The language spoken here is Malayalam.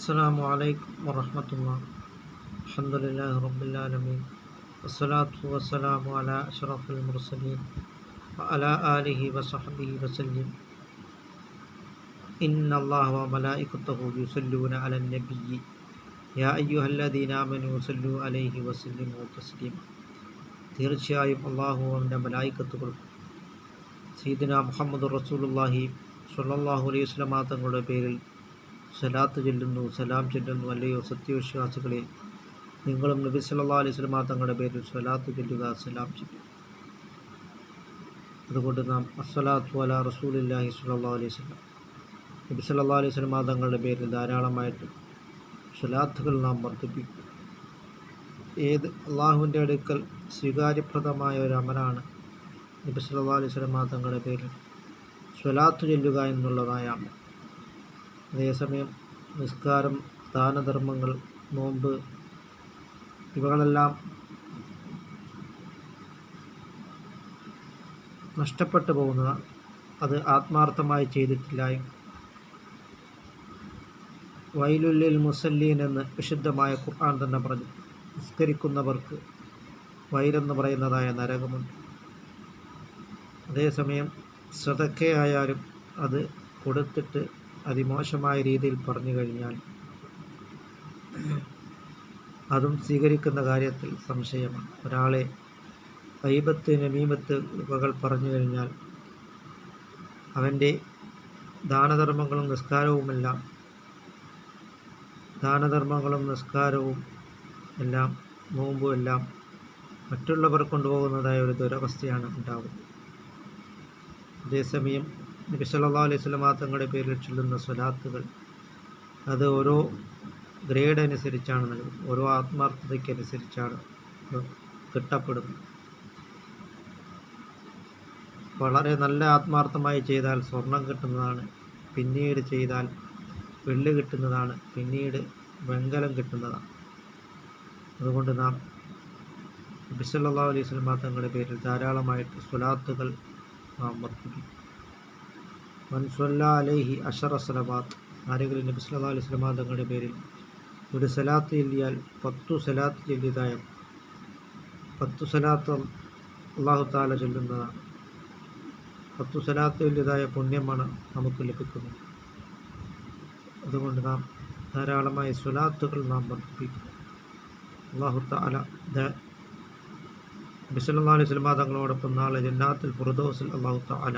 السلام عليكم ورحمة الله الحمد لله رب العالمين والصلاة والسلام على أشرف المرسلين وعلى آله وصحبه وسلم إن الله وملائكته يصلون على النبي يا أيها الذين آمنوا صلوا عليه وسلموا تسليما തീർച്ചയായും അള്ളാഹു അവൻ്റെ മലായിക്കത്തുകൾ സീദന മുഹമ്മദ് റസൂലുള്ളാഹി സ്വല്ലല്ലാഹു അലൈഹി വസല്ലമ തങ്ങളുടെ പേരിൽ സലാത്ത് ചൊല്ലുന്നു സലാം ചൊല്ലുന്നു അല്ലയോ സത്യവിശ്വാസികളെ. നിങ്ങളും നബി സല്ലാ അലൈഹി സ്വലമ തങ്ങളുടെ പേരിൽ സലാത്ത് ചൊല്ലുക സലാം ചൊല്ലുക. അതുകൊണ്ട് നാം അസ്സലാത്തു അല റസൂലില്ലാഹി സല്ലാ അലൈഹി വസല്ലം. നബി സല്ലാ അലൈഹി സ്വലമ തങ്ങളുടെ പേരിൽ ധാരാളമായിട്ട് സലാത്തുകൾ നാം വർദ്ധിപ്പിക്കും. ഏത് അള്ളാഹുവിന്റെ അടുക്കൽ സ്വീകാര്യപ്രദമായ ഒരു അമലാണ് നബി സല്ലാ അലൈഹി സ്വലമ തങ്ങളുടെ പേരിൽ സ്വലാത്ത് ചൊല്ലുക എന്നുള്ളതായ അമൽ അതേസമയം നിസ്കാരം ദാനധർമ്മങ്ങൾ നോമ്പ് ഇവകളെല്ലാം നഷ്ടപ്പെട്ടു പോകുന്നതാണ് അത് ആത്മാർത്ഥമായി ചെയ്തിട്ടില്ലായും വൈലുല്ലിൽ മുസല്ലീൻ എന്ന് വിശുദ്ധമായ ഖുർആൻ തന്നെ പറഞ്ഞു. നിസ്കരിക്കുന്നവർക്ക് വയലെന്ന് പറയുന്നതായ നരകമുണ്ട്. അതേസമയം സതക്കയായാലും അത് കൊടുത്തിട്ട് അതിമോശമായ രീതിയിൽ പറഞ്ഞു കഴിഞ്ഞാൽ അതും സ്വീകരിക്കുന്ന കാര്യത്തിൽ സംശയമാണ്. ഒരാളെ ഐബത്ത് നമീമത്ത് ഇവകൾ പറഞ്ഞു കഴിഞ്ഞാൽ അവന്റെ ദാനധർമ്മങ്ങളും നിസ്കാരവുമെല്ലാം ദാനധർമ്മങ്ങളും നിസ്കാരവും എല്ലാം നോമ്പും എല്ലാം മറ്റുള്ളവർ കൊണ്ടുപോകുന്നതായ ഒരു ദുരവസ്ഥയാണ് ഉണ്ടാകുന്നത് അതേസമയം നബി സല്ലല്ലാഹു അലൈഹി വസല്ലം തങ്ങളുടെ പേരിൽ ചൊല്ലുന്ന സ്വലാത്തുകൾ. അത് ഓരോ ഗ്രേഡ് അനുസരിച്ചാണ് നൽകുന്നത്. ഓരോ ആത്മാർത്ഥതയ്ക്ക് അനുസരിച്ചാണ് കിട്ടപ്പെടുന്നത്. വളരെ നല്ല ആത്മാർത്ഥമായി ചെയ്താൽ സ്വർണം കിട്ടുന്നതാണ് പിന്നീട് ചെയ്താൽ വെള്ളി കിട്ടുന്നതാണ് പിന്നീട് വെങ്കലം കിട്ടുന്നതാണ്. അതുകൊണ്ട് നാം നബി സല്ലല്ലാഹു അലൈഹി വസല്ലം തങ്ങളുടെ പേരിൽ ധാരാളമായിട്ട് സ്വലാത്തുകൾ നാം വർദ്ധിപ്പിക്കും. മൻസുല്ല അലൈഹി അഷറ സലവാത്ത് ആരെങ്കിലും നബി സല്ലല്ലാഹു അലൈഹി സ്വലമാ തങ്ങളുടെ പേരിൽ ഒരു സലാത്ത് ചൊല്ലിയാൽ പത്തു സലാത്ത് ചൊല്ലിയതായ പത്തു സലാത്ത് അള്ളാഹു താല ചൊല്ലുന്നതാണ്. പത്തു സലാത്ത് ചൊല്ലിയതായ പുണ്യമാണ് നമുക്ക് ലഭിക്കുന്നത്. അതുകൊണ്ട് നാം ധാരാളമായി സ്വലാത്തുകൾ നാം വർദ്ധിപ്പിക്കും അള്ളാഹു താല അലൈഹി സ്വലമ തങ്ങളോടൊപ്പം നാളെ ജന്നാത്തിൽ പുറദോസിൽ അള്ളാഹു താല